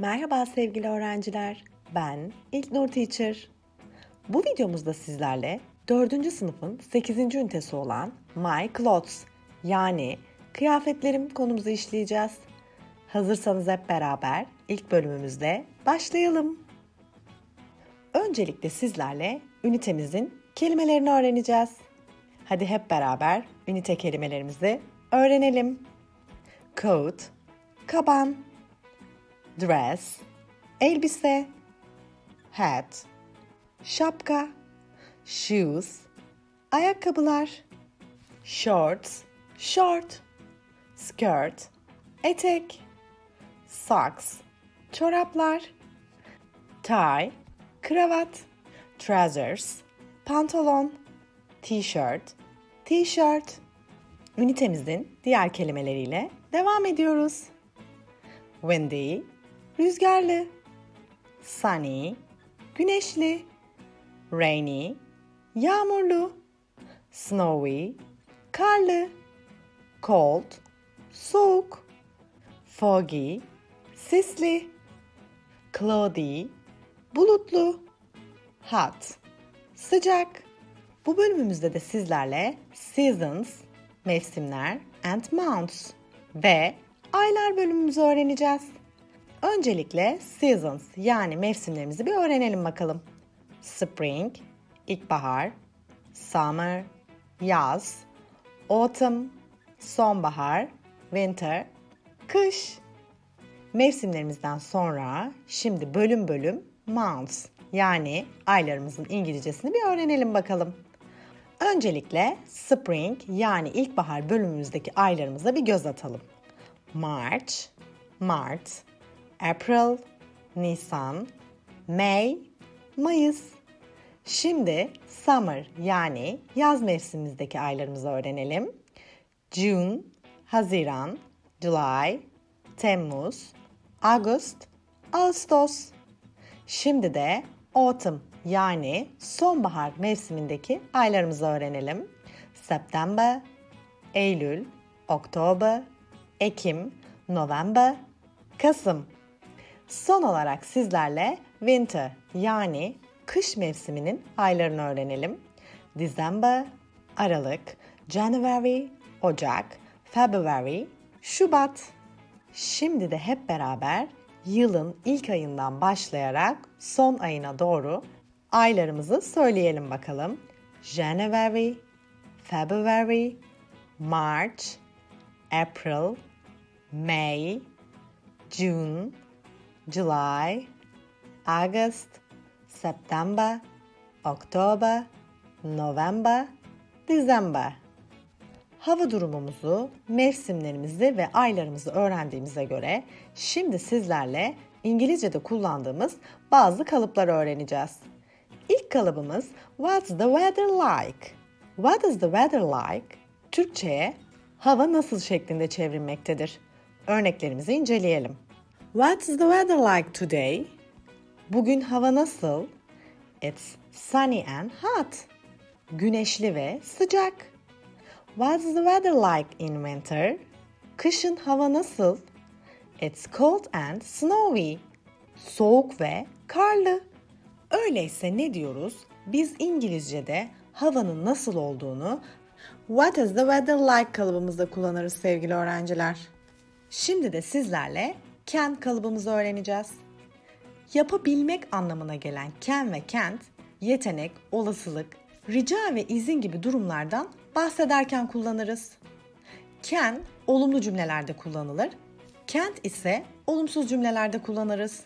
Merhaba sevgili öğrenciler. Ben İlknur Teacher. Bu videomuzda sizlerle 4. sınıfın 8. ünitesi olan My Clothes yani kıyafetlerim konumuzu işleyeceğiz. Hazırsanız hep beraber ilk bölümümüzde başlayalım. Öncelikle sizlerle ünitemizin kelimelerini öğreneceğiz. Hadi hep beraber ünite kelimelerimizi öğrenelim. Coat, kaban, dress, elbise, hat, şapka, shoes, ayakkabılar, shorts, short, skirt, etek, socks, çoraplar, tie, kravat, trousers, pantolon, t-shirt, t-shirt. Ünitemizin diğer kelimeleriyle devam ediyoruz. Windy, rüzgarlı. Sunny, güneşli. Rainy, yağmurlu. Snowy, karlı. Cold, soğuk. Foggy, sisli. Cloudy, bulutlu. Hot, sıcak. Bu bölümümüzde de sizlerle seasons, mevsimler and months ve aylar bölümümüzü öğreneceğiz. Öncelikle seasons yani mevsimlerimizi bir öğrenelim bakalım. Spring, ilkbahar, summer, yaz, autumn, sonbahar, winter, kış. Mevsimlerimizden sonra şimdi bölüm bölüm months yani aylarımızın İngilizcesini bir öğrenelim bakalım. Öncelikle spring yani ilkbahar bölümümüzdeki aylarımıza bir göz atalım. March, Mart, April, Nisan, May, Mayıs. Şimdi summer yani yaz mevsimimizdeki aylarımızı öğrenelim. June, Haziran, July, Temmuz, Ağustos, Ağustos. Şimdi de autumn yani sonbahar mevsimindeki aylarımızı öğrenelim. September, Eylül, Oktober, Ekim, November, Kasım. Son olarak sizlerle winter yani kış mevsiminin aylarını öğrenelim. December, Aralık, January, Ocak, February, Şubat. Şimdi de hep beraber yılın ilk ayından başlayarak son ayına doğru aylarımızı söyleyelim bakalım. January, February, March, April, May, June, July, August, September, October, November, December. Hava durumumuzu, mevsimlerimizi ve aylarımızı öğrendiğimize göre şimdi sizlerle İngilizce'de kullandığımız bazı kalıpları öğreneceğiz. İlk kalıbımız What's the weather like? What is the weather like? Türkçe'ye hava nasıl şeklinde çevrilmektedir. Örneklerimizi inceleyelim. What's the weather like today? Bugün hava nasıl? It's sunny and hot. Güneşli ve sıcak. What's the weather like in winter? Kışın hava nasıl? It's cold and snowy. Soğuk ve karlı. Öyleyse ne diyoruz? Biz İngilizce'de havanın nasıl olduğunu What is the weather like kalıbımızda kullanırız sevgili öğrenciler. Şimdi de sizlerle can kalıbımızı öğreneceğiz. Yapabilmek anlamına gelen can ve can't, yetenek, olasılık, rica ve izin gibi durumlardan bahsederken kullanırız. Can olumlu cümlelerde kullanılır, can't ise olumsuz cümlelerde kullanırız.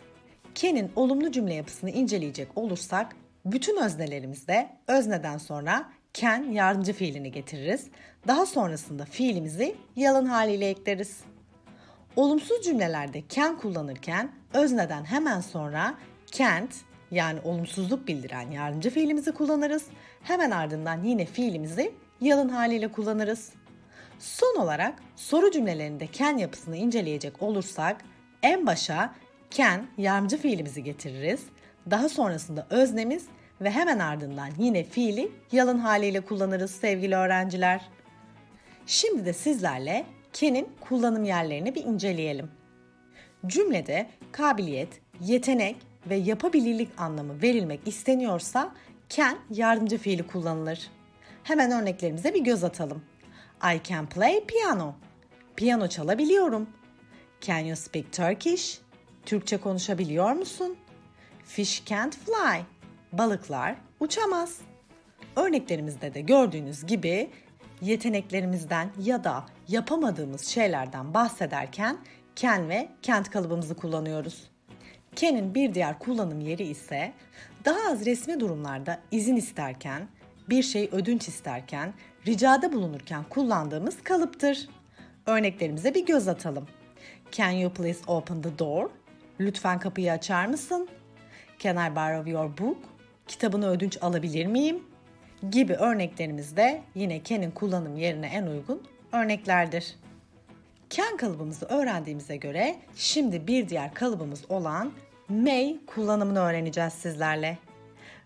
Can'in olumlu cümle yapısını inceleyecek olursak, bütün öznelerimizde özneden sonra can yardımcı fiilini getiririz. Daha sonrasında fiilimizi yalın haliyle ekleriz. Olumsuz cümlelerde can kullanırken özneden hemen sonra can't yani olumsuzluk bildiren yardımcı fiilimizi kullanırız. Hemen ardından yine fiilimizi yalın haliyle kullanırız. Son olarak soru cümlelerinde can yapısını inceleyecek olursak en başa can yardımcı fiilimizi getiririz. Daha sonrasında öznemiz ve hemen ardından yine fiili yalın haliyle kullanırız sevgili öğrenciler. Şimdi de sizlerle can'in kullanım yerlerini bir inceleyelim. Cümlede kabiliyet, yetenek ve yapabilirlik anlamı verilmek isteniyorsa can yardımcı fiili kullanılır. Hemen örneklerimize bir göz atalım. I can play piano. Piyano çalabiliyorum. Can you speak Turkish? Türkçe konuşabiliyor musun? Fish can't fly. Balıklar uçamaz. Örneklerimizde de gördüğünüz gibi yeteneklerimizden ya da yapamadığımız şeylerden bahsederken can ve can't kalıbımızı kullanıyoruz. Can'in bir diğer kullanım yeri ise daha az resmi durumlarda izin isterken, bir şey ödünç isterken, ricada bulunurken kullandığımız kalıptır. Örneklerimize bir göz atalım. Can you please open the door? Lütfen kapıyı açar mısın? Can I borrow your book? Kitabını ödünç alabilir miyim? Gibi örneklerimiz de yine can'in kullanım yerine en uygun örneklerdir. Can kalıbımızı öğrendiğimize göre şimdi bir diğer kalıbımız olan may kullanımını öğreneceğiz sizlerle.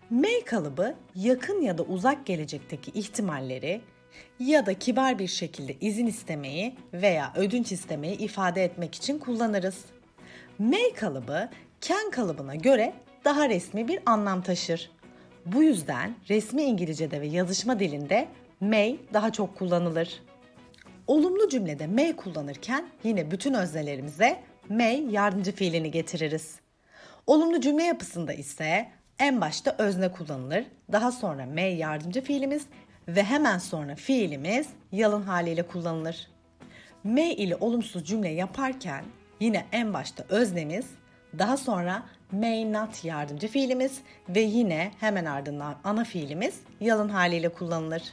May kalıbı yakın ya da uzak gelecekteki ihtimalleri ya da kibar bir şekilde izin istemeyi veya ödünç istemeyi ifade etmek için kullanırız. May kalıbı can kalıbına göre daha resmi bir anlam taşır. Bu yüzden resmi İngilizce'de ve yazışma dilinde may daha çok kullanılır. Olumlu cümlede may kullanırken yine bütün öznelerimize may yardımcı fiilini getiririz. Olumlu cümle yapısında ise en başta özne kullanılır, daha sonra may yardımcı fiilimiz ve hemen sonra fiilimiz yalın haliyle kullanılır. May ile olumsuz cümle yaparken yine en başta öznemiz, daha sonra may not yardımcı fiilimiz ve yine hemen ardından ana fiilimiz yalın haliyle kullanılır.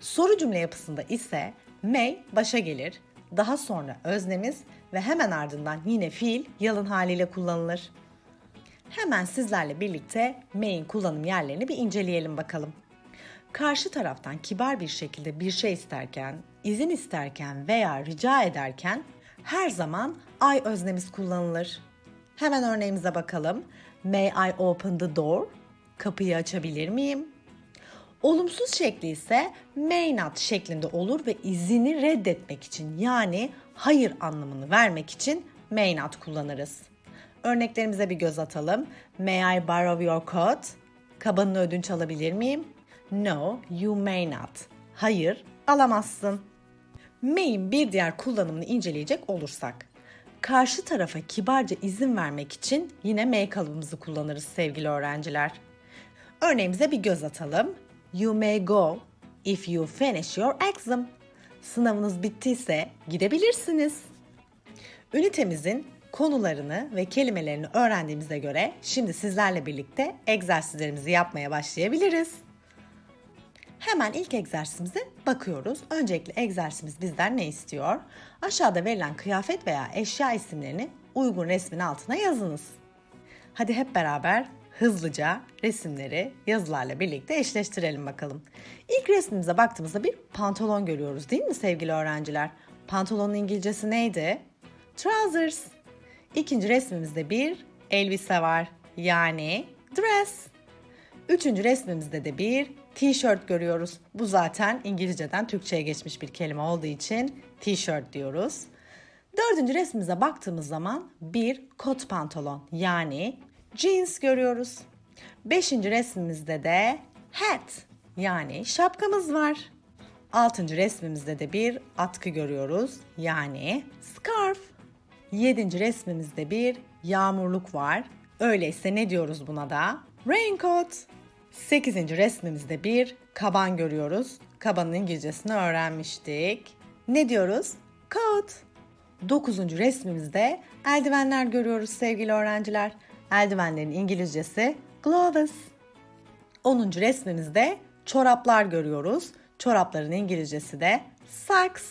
Soru cümle yapısında ise may başa gelir, daha sonra öznemiz ve hemen ardından yine fiil yalın haliyle kullanılır. Hemen sizlerle birlikte may'in kullanım yerlerini bir inceleyelim bakalım. Karşı taraftan kibar bir şekilde bir şey isterken, izin isterken veya rica ederken her zaman I öznemiz kullanılır. Hemen örneğimize bakalım. May I open the door? Kapıyı açabilir miyim? Olumsuz şekli ise may not şeklinde olur ve izini reddetmek için yani hayır anlamını vermek için may not kullanırız. Örneklerimize bir göz atalım. May I borrow your coat? Kabanını ödünç alabilir miyim? No, you may not. Hayır, alamazsın. May'in bir diğer kullanımını inceleyecek olursak, karşı tarafa kibarca izin vermek için yine may kalıbımızı kullanırız sevgili öğrenciler. Örneğimize bir göz atalım. You may go if you finish your exam. Sınavınız bittiyse gidebilirsiniz. Ünitemizin konularını ve kelimelerini öğrendiğimize göre şimdi sizlerle birlikte egzersizlerimizi yapmaya başlayabiliriz. Hemen ilk egzersizimize bakıyoruz. Öncelikle egzersizimiz bizden ne istiyor? Aşağıda verilen kıyafet veya eşya isimlerini uygun resmin altına yazınız. Hadi hep beraber hızlıca resimleri yazılarla birlikte eşleştirelim bakalım. İlk resmimize baktığımızda bir pantolon görüyoruz değil mi sevgili öğrenciler? Pantolonun İngilizcesi neydi? Trousers. İkinci resmimizde bir elbise var. Yani dress. Üçüncü resmimizde de bir t-shirt görüyoruz. Bu zaten İngilizceden Türkçe'ye geçmiş bir kelime olduğu için t-shirt diyoruz. Dördüncü resmimize baktığımız zaman bir kot pantolon yani jeans görüyoruz. Beşinci resmimizde de hat yani şapkamız var. Altıncı resmimizde de bir atkı görüyoruz yani scarf. Yedinci resmimizde bir yağmurluk var. Öyleyse ne diyoruz buna da? Raincoat. Sekizinci resmimizde bir kaban görüyoruz. Kabanın İngilizcesini öğrenmiştik. Ne diyoruz? Coat. Dokuzuncu resmimizde eldivenler görüyoruz sevgili öğrenciler. Eldivenlerin İngilizcesi gloves. Onuncu resmimizde çoraplar görüyoruz. Çorapların İngilizcesi de socks.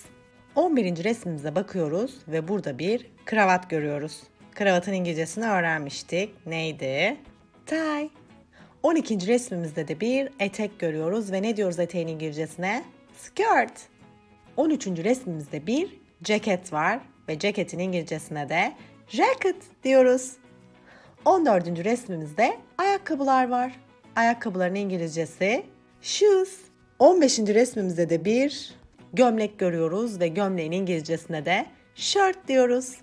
11. resmimize bakıyoruz ve burada bir kravat görüyoruz. Kravatın İngilizcesini öğrenmiştik. Neydi? Tie. 12. resmimizde de bir etek görüyoruz ve ne diyoruz eteğin İngilizcesine? Skirt. 13. resmimizde bir ceket var ve ceketin İngilizcesine de jacket diyoruz. 14. resmimizde ayakkabılar var. Ayakkabıların İngilizcesi shoes. 15. resmimizde de bir gömlek görüyoruz ve gömleğin İngilizcesine de shirt diyoruz.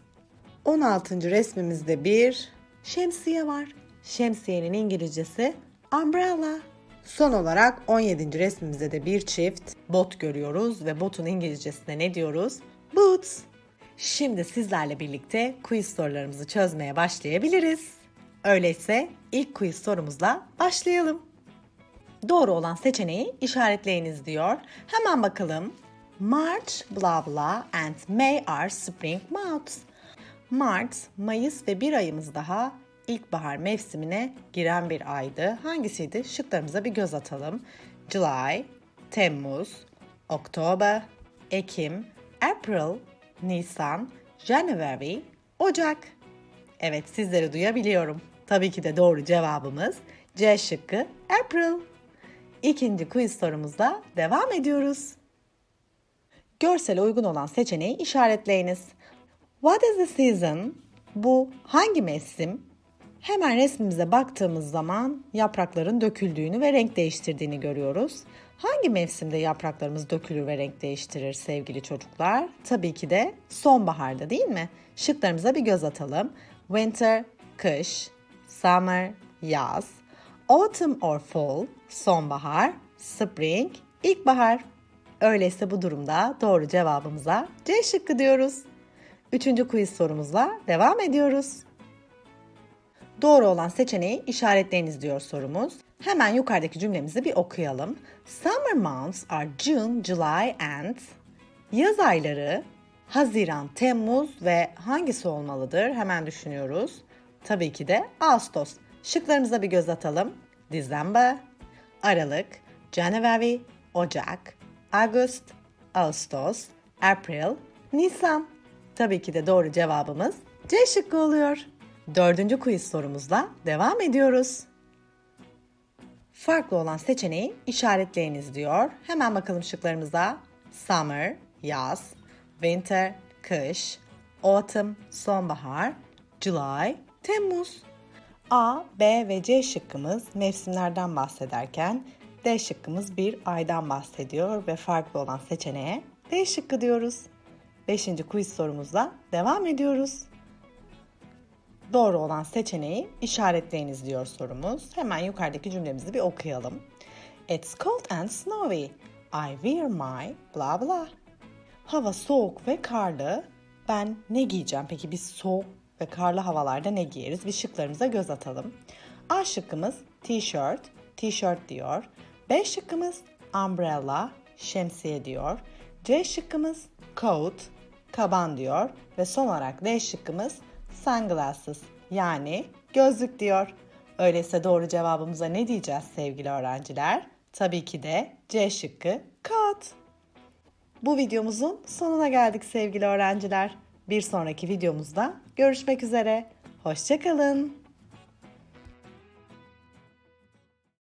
16. resmimizde bir şemsiye var. Şemsiyenin İngilizcesi umbrella. Son olarak 17. resmimizde de bir çift bot görüyoruz ve botun İngilizcesine ne diyoruz? Boots. Şimdi sizlerle birlikte quiz sorularımızı çözmeye başlayabiliriz. Öyleyse ilk quiz sorumuzla başlayalım. Doğru olan seçeneği işaretleyiniz diyor. Hemen bakalım. March, blah blah and May are spring months. Mart, Mayıs ve bir ayımız daha ilkbahar mevsimine giren bir aydı. Hangisiydi? Şıklarımıza bir göz atalım. July, Temmuz, Oktober, Ekim, April, Nisan, January, Ocak. Evet sizleri duyabiliyorum. Tabii ki de doğru cevabımız C şıkkı April. İkinci quiz sorumuzla devam ediyoruz. Görsele uygun olan seçeneği işaretleyiniz. What is the season? Bu hangi mevsim? Hemen resmimize baktığımız zaman yaprakların döküldüğünü ve renk değiştirdiğini görüyoruz. Hangi mevsimde yapraklarımız dökülür ve renk değiştirir sevgili çocuklar? Tabii ki de sonbaharda değil mi? Şıklarımıza bir göz atalım. Winter, kış, summer, yaz, autumn or fall, sonbahar, spring, ilkbahar. Öyleyse bu durumda doğru cevabımıza C şıkkı diyoruz. Üçüncü quiz sorumuzla devam ediyoruz. Doğru olan seçeneği işaretleyiniz diyor sorumuz. Hemen yukarıdaki cümlemizi bir okuyalım. Summer months are June, July and Yaz ayları Haziran, Temmuz ve hangisi olmalıdır? Hemen düşünüyoruz. Tabii ki de Ağustos. Şıklarımıza bir göz atalım. December, Aralık, January, Ocak, Ağustos, Ağustos, April, Nisan. Tabii ki de doğru cevabımız C şıkkı oluyor. Dördüncü quiz sorumuzla devam ediyoruz. Farklı olan seçeneği işaretleyiniz diyor. Hemen bakalım şıklarımıza. Summer, yaz, winter, kış, autumn, sonbahar, July, Temmuz. A, B ve C şıkkımız mevsimlerden bahsederken D şıkkımız bir aydan bahsediyor ve farklı olan seçeneğe D şıkkı diyoruz. Beşinci quiz sorumuzla devam ediyoruz. Doğru olan seçeneği işaretleyiniz diyor sorumuz. Hemen yukarıdaki cümlemizi bir okuyalım. It's cold and snowy. I wear my blah blah. Hava soğuk ve karlı. Ben ne giyeceğim? Peki biz soğuk ve karlı havalarda ne giyeriz? Bir şıklarımıza göz atalım. A şıkkımız t-shirt, t-shirt diyor. B şıkkımız umbrella, şemsiye diyor. C şıkkımız coat, kaban diyor. Ve son olarak D şıkkımız sunglasses yani gözlük diyor. Öyleyse doğru cevabımıza ne diyeceğiz sevgili öğrenciler? Tabii ki de C şıkkı coat. Bu videomuzun sonuna geldik sevgili öğrenciler. Bir sonraki videomuzda görüşmek üzere. Hoşçakalın.